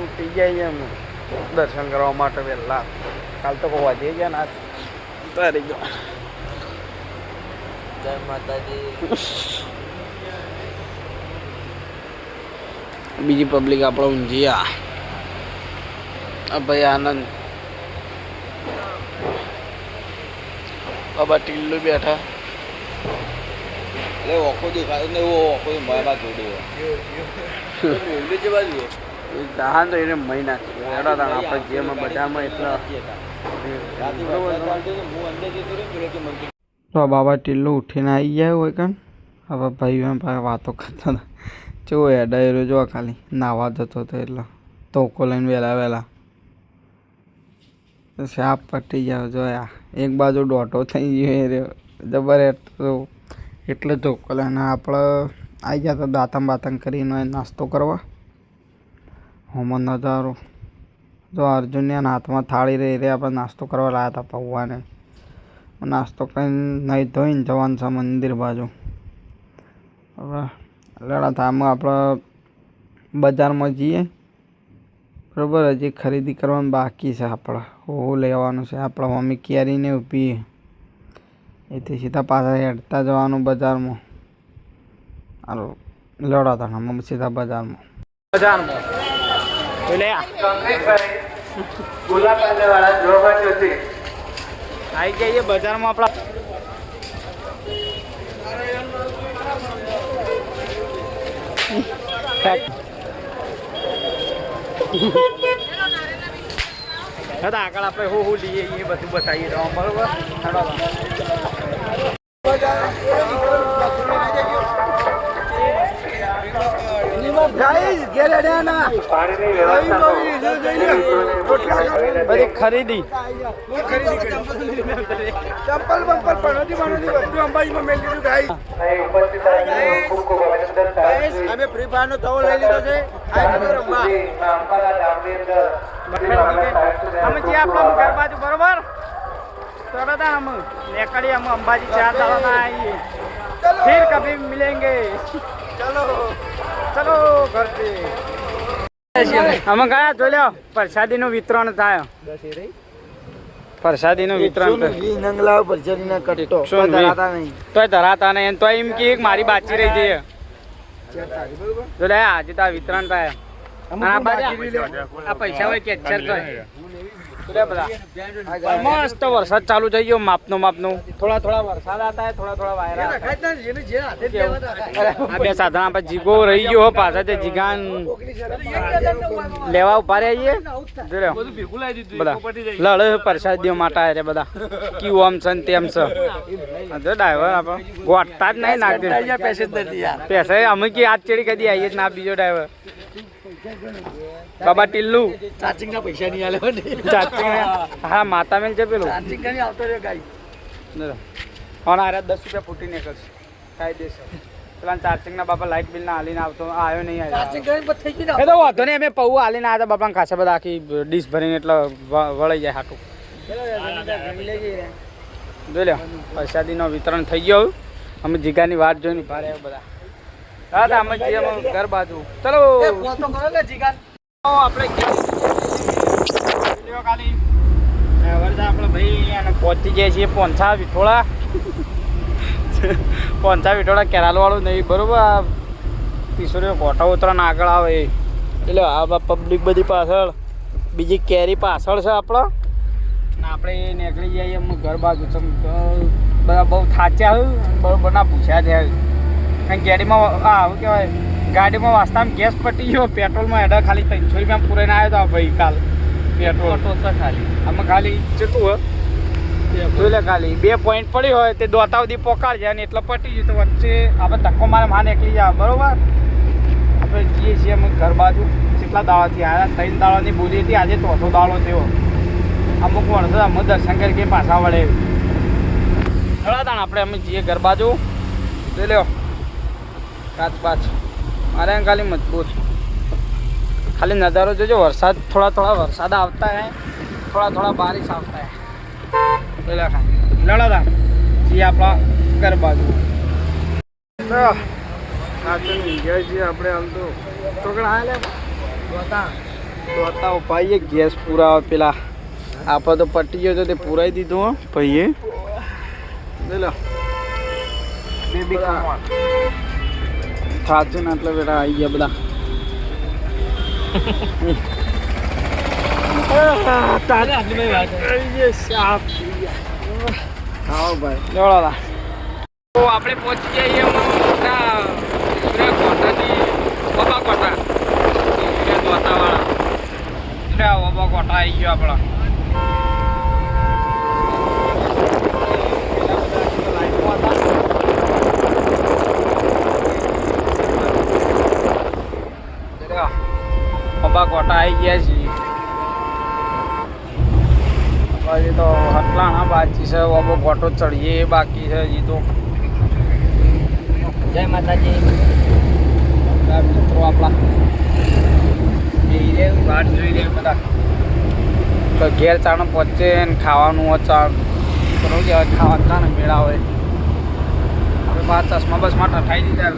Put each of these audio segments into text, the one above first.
તૂટી જાય એમ. દર્શન કરવા માટે વહેલા. કાલ તો કોઈ વધી ગયા ના તારી ગયો જય માતાજી. બીજી પબ્લિક આપણે ઊંઝિયા આ ભાઈ આનંદ. બાબા ટીલ્લુ બેઠા. એટલે ઓખો દેખાય ને એવો ઓખો મારા જોડે. બોલ્યું બાજુ દહાન તો એને મહિના એડા તાણ આપણે જેમાં બધામાં એટલા તો બાબા ટીલ્લુ ઉઠીને આવી ગયા હોય કણ? હવે ભાઈઓ એમ ભાઈ વાતો કરતા હતા. એડા એડાયરો જો ખાલી. નાવા જતો હતો એટલે. તોકો લઈને વહેલા વહેલા સાપ પટી જાવ જોયા એક બાજુ ડોટો થઈ ગયો એ રહ્યો. જબર એટલો એટલે ધોકો લઈને આપણે આવી ગયા તો દાતમ બાતમ કરીને નાસ્તો કરવા. હોમો નજારો જો અર્જુનને હાથમાં થાળી રહી રહી આપણે નાસ્તો કરવા લાયા હતા પૌવાને. નાસ્તો કરીને નહીં ધોઈને જવાનું છે મંદિર બાજુ. હવે લડા થામાં આપણે બજારમાં જઈએ. બરાબર, હજી ખરીદી કરવાનું બાકી છે આપણે. હોવું લેવાનું છે. આપણે મમ્મી કેરીને ઊભી એથી સીધા પાછા હેડતા જવાનું બજારમાં. હાલો લડા થાણામાં સીધા બજારમાં. બજારમાં. આવી જઈએ બજારમાં આપણા. તો આગળ આપણે હું હું લઈએ એ બધું બતાવીએ તો બરોબર? હેડો. બધી ખરીદી. ચંપલ બંપલ પણ અમે ફ્રી ફાયર નો લઈ લીધો છે. અમે જે આપણા ઘર બાજુ બરોબર? તરત અમે નીકળીએ અમે અંબાજી ચાર દાડા આવીએ. ફિર કભી મિલેંગે. ચલો. ચલો ઘરથી. અમે ગયા જોઈ લો પ્રસાદીનું વિતરણ થાય. વિતરણ એકસો ને. ધરાતા નહીં. તોય ધરાતા નહીં. તો એમ કે મારી બાચી રહી જઈએ જો આજે તો વિતરણ થાય. આ પૈસા હોય બધા મસ્ત વરસાદ ચાલુ થઈ ગયો માપનો માપનો થોડા થોડા વરસાદ આતા થોડા થોડા વાયરા આ બે સાધન આપણે જીગો રહી ગયો હો પાછા તે જીગાન લેવા ઊભા રહ્યા છીએ બધા લડે પ્રસાદીઓ માટે આયા રે બધા કયું આમ છે ને તેમ છે જો ડ્રાઈવર આપણે ગોઠતા જ નહીં નાખી પેસેન્જર યાર પૈસા અમે કે આજ ચડી કદી આવીએ જ ના બીજો ડ્રાઈવર બાબા ટિલ્લુ. ચાર્જિંગ ના પૈસા નહીં આલે ચાચી હા માતા મેલ છે પેલું. ચાર્જિંગ નહીં આવતો રહ્યો ગાઈ અને આરે દસ રૂપિયા ફૂટી નીકળશે. કાયદેસર પેલા ચાર્જિંગના બાપા લાઇટ બિલ ના હાલીને આવતો આવ્યો નહીં આવ્યો. ચાર્જિંગ કરીને થઈ ગયું એ તો વાંધો નહીં અમે પૌ હાલીને આવ્યા હતા બાપા ખાસા બધા આખી ડીશ ભરીને એટલે વળી વળાઈ જાય હાટું. જોઈ લે પ્રસાદીનો વિતરણ થઈ ગયો અમે જીગાની વાત જોઈને ભારે બધા. હા તો અમે જઈએ ઘર બાજુ. ચલો. આપણે ખાલી. આપણે ભાઈ અને પહોંચી ગયા છીએ પોંછા વિઠોળા. પોંછા વિઠોળા કેરાલ વાળું નહીં બરોબર? કિશોરીઓ કોઠા ઉતરાને આગળ આવે. એટલે આ પબ્લિક બધી પાછળ બીજી કેરી પાછળ છે આપણો. આપણે એ નીકળી જઈએ ઘર બાજુ. બધા બહુ થાચ્યા હોય બરોબર ના પૂછ્યા છે. કેરીમાં આ શું કહેવાય ગાડીમાં વાસ્તામાં ગેસ પટી ગયો પેટ્રોલમાં હેડા ખાલી ત્રણસો રૂપિયા પૂરાઈને આવ્યો તો ભાઈ કાલ પેટ્રોલ. ખાલી. આમાં ખાલી જતું હોય. જોઈ ખાલી બે પોઈન્ટ પડી હોય તે દોતા સુધી પોકાડ જાય ને એટલે પટી ગયું તો વચ્ચે આપણે ધક્કો મારે માં નીકળી જાય બરોબર? આપણે જઈએ છીએ અમે ઘર બાજુ કેટલા દાડાથી આવ્યા ત્રણ દાડાની બોલી હતી આજે ચોથો દાડો થયો. અમુક વર્ષો અમે દર્શન કરી કે પાછા વળે. થોડા તાણ આપણે અમે જઈએ ઘર બાજુ. જોઈ લ્યો. કાચ બાચ મારે ખાલી મજબૂત ખાલી નજારો જોજો, વરસાદ થોડા થોડા, વરસાદ આવતા હે, થોડા થોડા બારિશ આવતા હે. લડાતા છીએ આપણા ઘર બાજુ. આપણે આમ તો. ચોકડા હા તો હતા ભાઈએ ગેસ પુરાવા પેલા. આપણે તો પટી ગયો તો તે પુરાઈ દીધું ભાઈએ. લો થાચું ને એટલે બેટા આવી ગયા બધા. તો આપણે પહોંચી જઈએ મોટા સૂર્ય કોટાની બાબા કોટા સૂર્ય દોતાવાળા સૂર્ય કોટા આવી ગયો આપણો બાબા કોટા આવી ગયા છીએ. પછી તો હટલાણા બાકી છે બાબો ગોટો ચડીએ બાકી છે હજી તો. જય માતાજી. મિત્રો આપણા. વાટ જોઈ રહ્યા બધા. તો ઘેર ચાણ પહોંચે ને ખાવાનું હોય ચાણ બરોબર કે ખાવાનું ને મેળા હોય. હવે બાર ચશ્મા બસમાં ઠઠાઈ દીધા.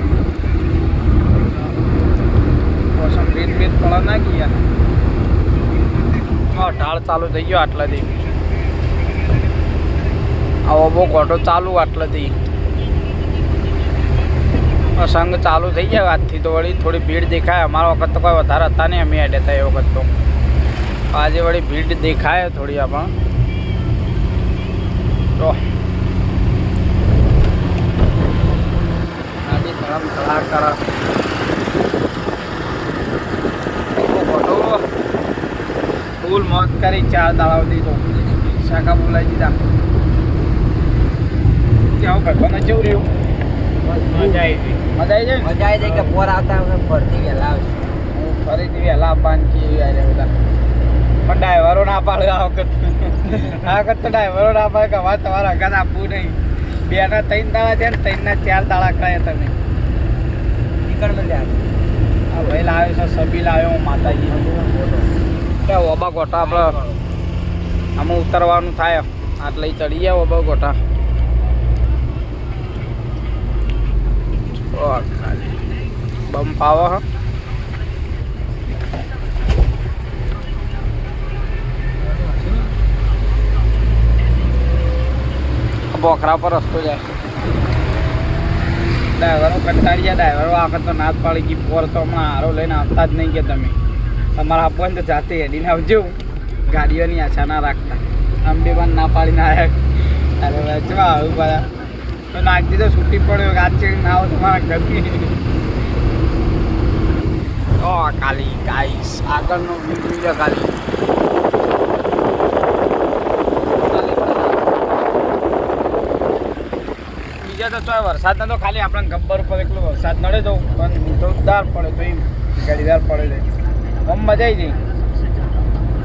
મોસમ રીત બીત પડે ના ગયા. ઢાળ ચાલુ થઈ ગયો આટલાથી. આવો, બહુ ગોટો ચાલુ આટલાથી. સંઘ ચાલુ થઈ ગયા આજથી તો વળી થોડી ભીડ દેખાય. અમારા વખત તો કોઈ વધારે હતા નહીં, અમે એડે હતા એ વખત તો. આજે વળી ભીડ દેખાય થોડી આપણ તો. આજે ધરમ ધડાક કર ચાર દાડા સુધી તો શાખા બોલાવી દીધા. ત્યાં ભગવાન જેવું રહ્યું. મજા આવી મજા આવી જાય મજા આવી જાય કે પોર આવતા ફરતી વહેલા આવશે. ફરીથી વહેલા બાંધી આવ્યા બધા. પણ ડ્રાઈવરો ના પાડે આ વખત. આ વખત તો ડ્રાઈવરો ના પાડે કે હવે તમારે અગાત આપવું નહીં. બે ના ત્રણ દાડા છે ને ત્રણ ના ચાર દાડા કરાયા તમે. નીકળ મળ્યા આ ભાઈ લાવ્યો છે સબી લાવ્યો માતાજી. કે ઓબા ગોટા આપણે આમાં ઉતરવાનું થાય. આટલે ચડી ગયા ઓબા ગોટા બમ પાવો હા. બોખરા પર રસ્તો જાય. ડ્રાઈવરો ગયા. ડ્રાઈવરો આગળ તો નાદ પાડી. ગઈ પોર તો હમણાં હારો લઈને આવતા જ નહીં કે તમે. તમારા આપવાનું તો જાતે હેડીને આવજો. ગાડીઓની આશા ના રાખતા. આમ બે પણ ના પાડીને આવ્યા અરે વેચવા આવું બધા તો નાખ તો છૂટી પડ્યો. ગાજ ચડી ના આવો તમારા ઘરની. ઓ ખાલી ગાઈસ આગળનો વ્યૂ છે બીજા તો ચોય વરસાદ તો ખાલી આપણને ગબ્બર ઉપર એકલો વરસાદ નડે તો પણ જોરદાર પડે તો એમ. ગાડીદાર પડે છે આમ મજા આવી જઈ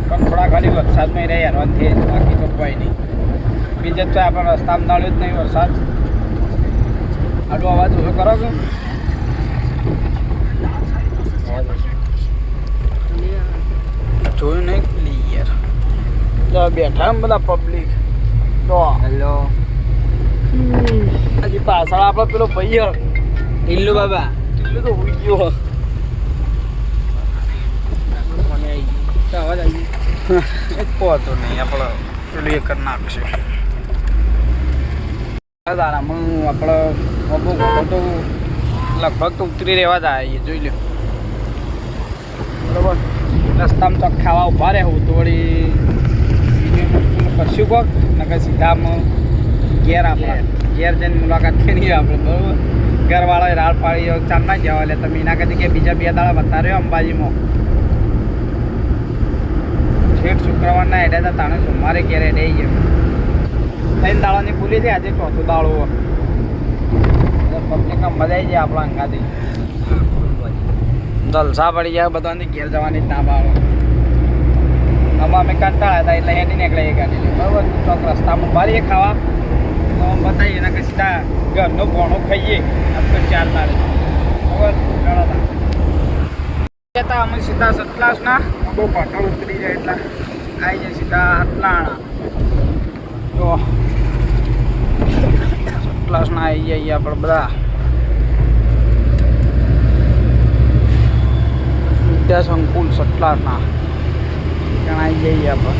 પણ થોડા ખાલી વરસાદમાં રહી હેરાન થઈ બાકી તો કોઈ નહીં. બીજે તો આપણે રસ્તામાં નડ્યો જ નહીં વરસાદ. આટલો અવાજ ઓછો કરો કે જોયું નહીં? ક્લિયર તો બેઠા એમ બધા પબ્લિક તો હેલો હજી પાછળ આપણો પેલો ભાઈ હ. ટીલ્લુ બાબા. એટલું તો ઉઈ ગયો હ. તો અવાજ આવી એક પહોંચો નહીં આપણે પેલું એ કરી નાખશે. દાડામાં આપણે તો લગભગ તો ઉતરી રહેવા જ આવીએ જોઈ લો બરોબર? રસ્તામાં તો ખાવા ઊભા રહેવું તો વળી કશું કોક? નકર સીધા સીધામાં ઘેર આપણે ઘેર જઈને મુલાકાત કરી આપણે બરોબર? ઘરવાળાએ રાડ પાડી ચાર ના જવા એટલે તમે એના કદી કે બીજા બે દાડા વધાર્યો અંબાજીમાં. છેક શુક્રવારના હેડ્યા હતા, તાણે સોમવારે ઘેરે હેડે જાય ત્રણ દાડાની ભૂલી છે આજે ચોથો દાડો પબ્લિકમાં મજા આવી જાય આપણા અંગાથી. જલસા પડી જાય બધાની ઘેર જવાની જ ના ભાવે આમાં અમે કંટાળ્યા હતા, એટલે એની નીકળે એ ગાડી બરાબર? ચોક રસ્તામાં ભરીએ ખાવા. તો બતાવીએ, એના કે સીધા ઘરનો ભોણો ખાઈએ. આમ તો ચાર તારે બરાબર? હતા જતા અમે સીધા સતલાસના બહુ પાટણ ઉતરી જાય એટલે આવી જાય સીધા હટલાણા તો સતલાસના આવી જઈએ આપણે બધા વિદ્યા સંકુલ સટલાસના જણાઈ જઈએ આપણે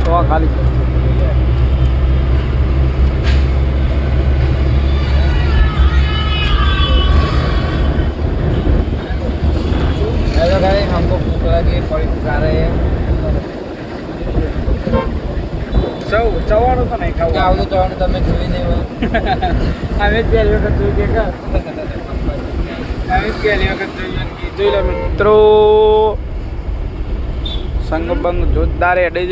સો ખાલી વાગે પડી સૌ ચવાણું તો નહીં ખાવું. આવતું ચવાણું? તમે જોઈ નહીં હવે જ પહેલી વખત જોઈ કે? હવે જ પહેલી વખત જોઈ જોઈ લો મિત્રો. સંગબંગ જોતદાર હેડે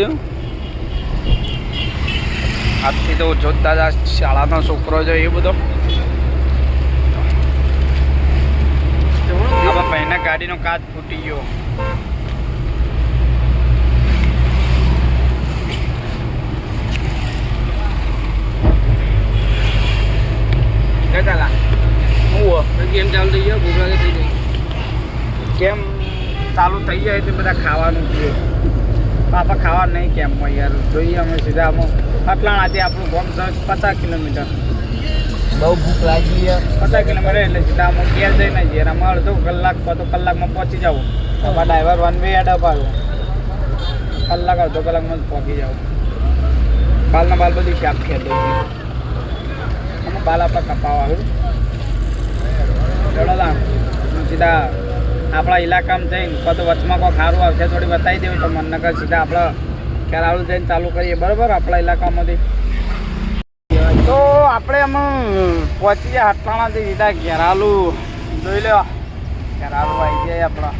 આજથી તો જોતદાર શાળાનો છોકરો છે એ બધો. આમાં ગાડીનો કાચ ફૂટી ગયો. ગેમ ચાલુ થઈ ગયો ભૂખ લાગે થઈ જાય કેમ ચાલુ થઈ જાય તે બધા ખાવાનું છે. પાપા ખાવા નહીં કેમમાં યાર? જોઈએ અમે સીધા અમે. અટલાણાથી આપણું ગામ છે પચાસ કિલોમીટર. બહુ ભૂખ લાગી પચાસ કિલોમીટર એટલે સીધા અમે ઘેર જઈને જઈએ અમે અડધો કલાક તો કલાકમાં પહોંચી જાવ અમારા ડ્રાઈવર વન વે એડ અપાડો કલાક અડધો કલાકમાં જ પહોંચી જાવ બાલના બાલ બધી શાક ખેતી દઉં અમે બાલ આપણે કપાવા. હું ચડો સીધા આપણા ઇલાકામાં જઈને કાં તો વચમાં કોઈ ખારું આવશે થોડી બતાવી દેવું તો મનનગર સીધા આપણે ખેરાળું જઈને ચાલુ કરીએ. બરાબર? આપણા ઇલાકામાંથી તો આપણે અમે પહોંચીએ હટલાણાથી સીધા ઘેરાલુ. જોઈ લો. ઘેરાલુ આવી જાય આપણા.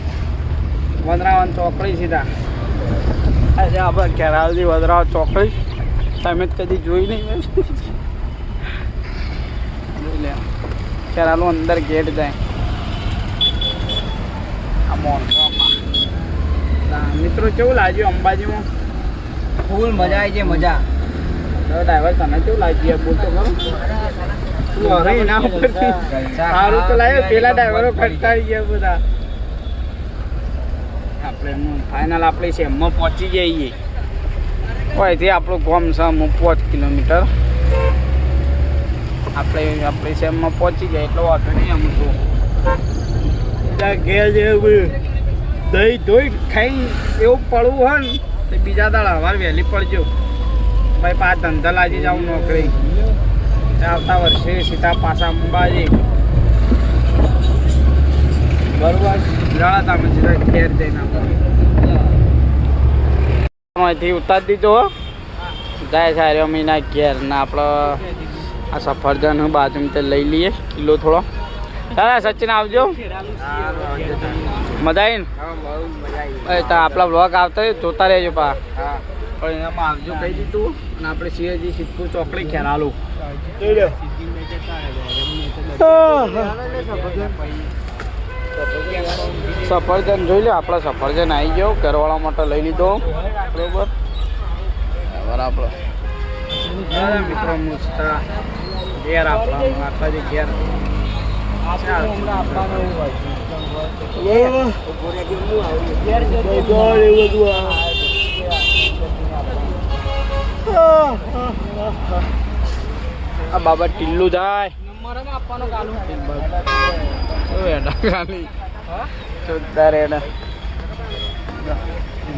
વદરાવન ચોકડી સીધા. આજે આપણે ઘેરાલુથી વદરાવન ચોકડી. તમે કદી જોઈ નહીં મેં જોઈ લે ઘેરાલું અંદર ગેટ જાય. આ મોણસામાં મિત્રો કેવું લાગ્યું અંબાજીમાં? ફૂલ મજા આવી છે મજા. તો ડ્રાઈવર તને કેવું લાગ્યું ખરો? એના ઉપરથી સારું તો લાવ્યો પેલા ડ્રાઈવરો કંટાળી ગયા બધા. આપણે ફાઇનલ આપણે શેમમાં પહોંચી જઈએ. અહીંથી આપણું ગોમ છે પાંચ કિલોમીટર. આપણે આપણી સેમમાં પહોંચી ગયા એટલો વાંધો નહીં આમ તો. ઘેર જેવું દહીં ધોઈ ખાઈ એવું પડવું હોય ને તો બીજા દાડા હવાર વહેલી પડજો. ભાઈ પા ધંધા લાગી જાઉં નોકરી. આવતા વર્ષે સીધા પાછા અંબાજી. બરોબર? જણા તમે સીધા ઘેર જઈને ઉતારી દીધો. જાય સારો મહિના ઘેર ને આપણે આ સફરજન બાજુમાં તે લઈ લઈએ કિલો થોડો. દાદા સચિન આવજો. મજા આવી ને આપણા બ્લોગ આવતા હોય જોતા રહેજો પા પણ એમાં આવજો કહી દીધું. અને આપણે સિંહજી સિદ્ધપુર ચોકડી ખેરાલું. સફરજન જોઈ લો આપણે સફરજન આવી ગયો. ઘરવાળા માટે લઈ લીધો. બરોબર. બરાબર. મિત્રો મુસ્તા. ઘેર આપવાનું આખા જે ઘેર આ બાબા ટીલ્લું થાય.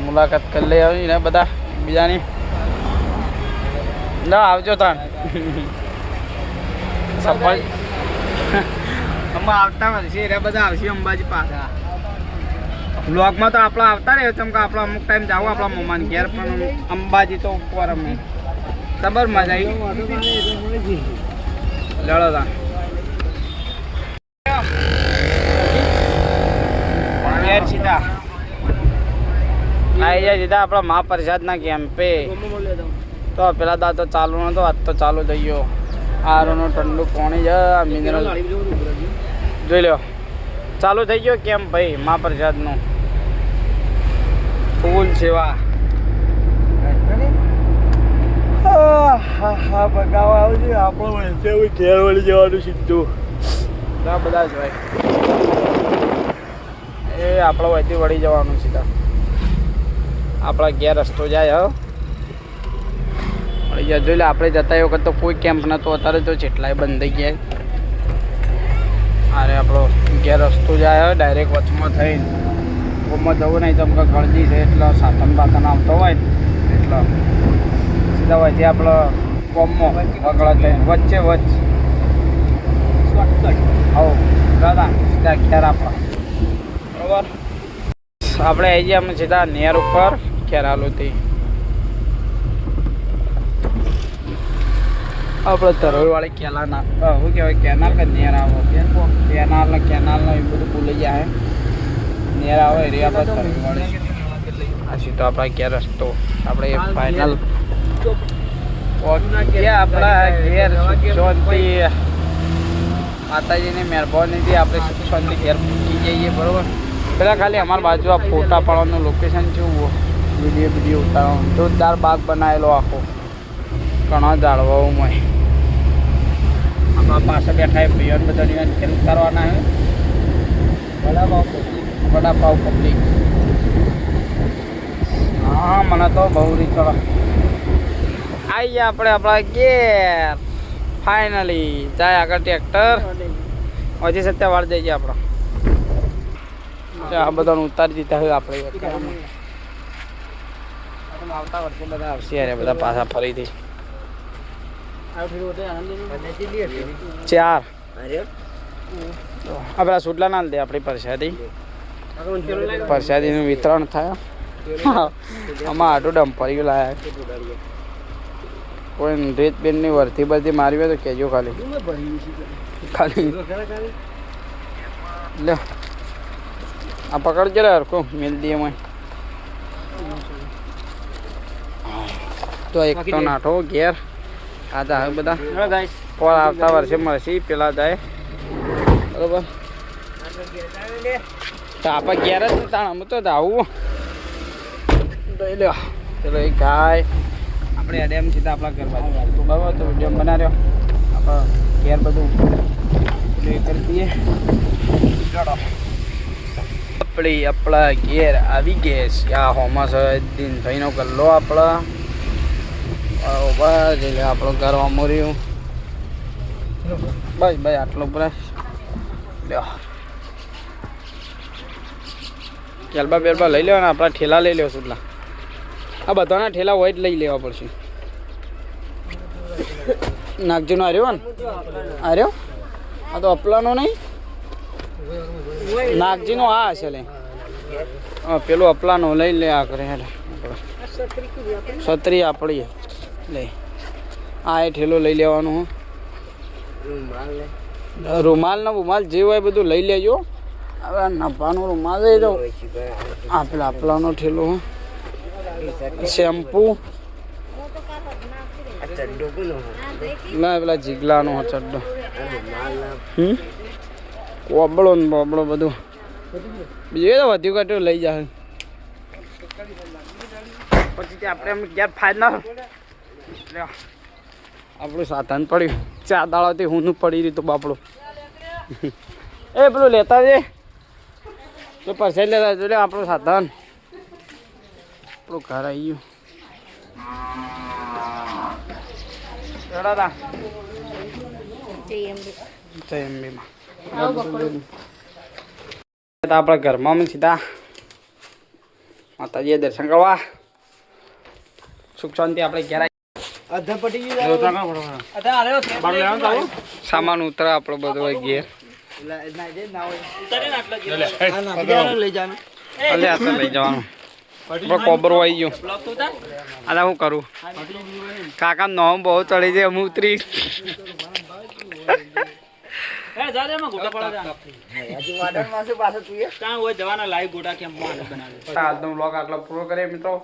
મુલાકાત કરી લઈ આવી ને બધા બીજાની. ના આવજો તાણ. સફળ અમે આવતા વર્ષે એ બધા આવશે અંબાજી પાછા. બ્લોગમાં તો આપણા આવતા રહે કેમ કે આપણે અમુક ટાઈમ જાવ આપણા મમ્માને ઘેર, પણ અંબાજી તો ઉપર અમે. ખબર મજા આવી. લડો તા. ઘેર સીધા આવી જાય સીધા આપણા મહાપ્રસાદના કેમ્પે તો પેલા દા તો ચાલુ નતો, આજ તો ચાલુ થઈ ગયો આરોનો ઠંડુ પાણી છે મિનરલ જોઈ લો ચાલુ થઈ ગયો કેમ ભાઈ મા પ્રસાદનો ફૂલ સેવા. હા બગાવા આવજે આપણો હવે ઘેર વળી જવાનું સીધું આ બધા જ ભાઈ એ આપણા વહીથી વળી જવાનું સીધા આપણા ઘેર રસ્તો જાય હો. જાય જોઈ લે, આપણે જતા એ વખત તો કોઈ કેમ્પ નહોતો, અત્યારે તો જેટલાય બંધ થઈ ગયા. અરે, આપણો ઘેર રસ્તો જાય ડાયરેક્ટ વચમાં થઈને. ગોમમાં જવું નહીં તો કે ગળજી છે, એટલે સાધન બાધન આવતો હોય એટલે. સીધા હોય ત્યાં આપણો ગોમમાં વગડા થઈને. વચ્ચે વચ્ચ. આવો, દાદા, સીધા ખેર આપણા. બરાબર? આપણે આવી ગયા, અમે સીધા નેર ઉપર ખેરાલુથી આપણે તરોઈવાળી કેલા ના અ, શું કહેવાય? કેનાલ કે નેર આવો કેનાલ ને કેનાલ ને એ બધું ભૂલી જાય નેર આવો એ આપણે તરોઈવાળી આ સીધો આપણા ઘેર રસ્તો. આપણે ફાઇનલ આપણા ઘેર. શાંતિ માતાજીની મહેરબાનીથી આપણે સુખ શાંતિ ઘેર પૂકી જઈએ બરોબર? પેલા ખાલી અમારા બાજુ આ ફોટા પાડવાનું લોકેશન છે વીડિયો વીડિયો ઉતારવાનું. જોરદાર બાગ બનાવેલો આખો. ઘણા ઝાડવાઓમાં આમાં પાસે બેઠા એ પ્રિયન બધાની ખેલ કરવાના હે વડાપાવ વડાપાવ પબ્લિક. હા, મને તો બહુ રીત આવી ગયા આપણે આપણા ગેર ફાઇનલી જાય આગળ ટ્રેક્ટર. હજી સત્યા વાળ જઈએ આપણા. આ બધાને ઉતારી દીધા હોય આપણે. આવતા વર્ષે બધા આવશે બધા પાછા ફરીથી. ચાર. આ પેલા સુટલા ના દે આપણી પરસાદી. પરસાદીનું વિતરણ થાય. આમાં આટું ડમ્પરી લાયા. કોઈ રેત બેનની વર્તી બરતી મારી હોય તો કહેજો ખાલી. ખાલી. લે. આ પકડ જરા હરકો મેલ દઈએ મેં તો એક તો નાઠો ઘેર. આ હવે બધા પર આવતા વર્ષે મળશે પેલા જાય. બરોબર? તો આપણે ઘેર જ તાણ અમે તો આવું લઈ લ્યો. પેલો એક ગાય. આપણે એડેમ સીધા આપણા ઘર બાજુ. બરાબર તો વીડિયો બનાવ્યો. આપણે ઘેર બધું એ કરી દઈએ. ચડો આપણી આપણા ઘેર આવી ગયા છે આ હોમસ દિનભાઈનો ગલ્લો આપણા. બરોબર એટલે આપણું ઘર અમર્યું બસ ભાઈ આટલો બ્રશ લ્યો. કેલબા બેલબા લઈ લેવાના આપણા ઠેલા લઈ લેવો સુધલા આ બધાના ઠેલા હોય જ લઈ લેવા પડશે. નાગજીનો આર્યો ને? આર્યો? આ તો અપલાનો નહીં? નાગજીનો આ હશે લે. હા, પેલું અપલાનો લઈ લે આ કરે હેડ. છત્રી આપણી લે. આ એ ઠેલો લઈ લેવાનો રૂમાલ ને રૂમાલ જે હોય બધું લઈ લેજો. હવે નફાનો રૂમાલ લઈ દો આ પેલા આપલાનો ઠેલો શેમ્પુ. ના પેલા જીગલાનો ચડ્ડો. હમ? કોબળો ને બોબળો બધું. બીજું તો વધ્યું કાઢ્યું લઈ જાય પછી આપણે એમ ઘેર ફાઇનલ આપણું સાધન પડ્યું. ચાર દાડાથી હું પડી રહ્યું તો બાપડું. એ પેલું લેતા છે તો પરસેટ લેતા જો લે આપણું સાધન. આપણું ઘર આવી ગયું. ચડાતા જય અંબેમાં આપણા ઘરમાં અમે સીધા. માતાજીએ દર્શન કરવા. સુખ શાંતિ આપણે ઘેર સામાન ઉતરે આપણો બધો હોય. ઘેર. અલે આ તો લઈ જવાનું. કોબરો આવી ગયો. અરે હું કરું? કાકા નોમ બહુ ચડી જાય હું ઉતરી આજનો બ્લોગ આટલો પૂરો કરીએ મિત્રો.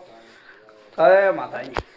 જય માતાજી.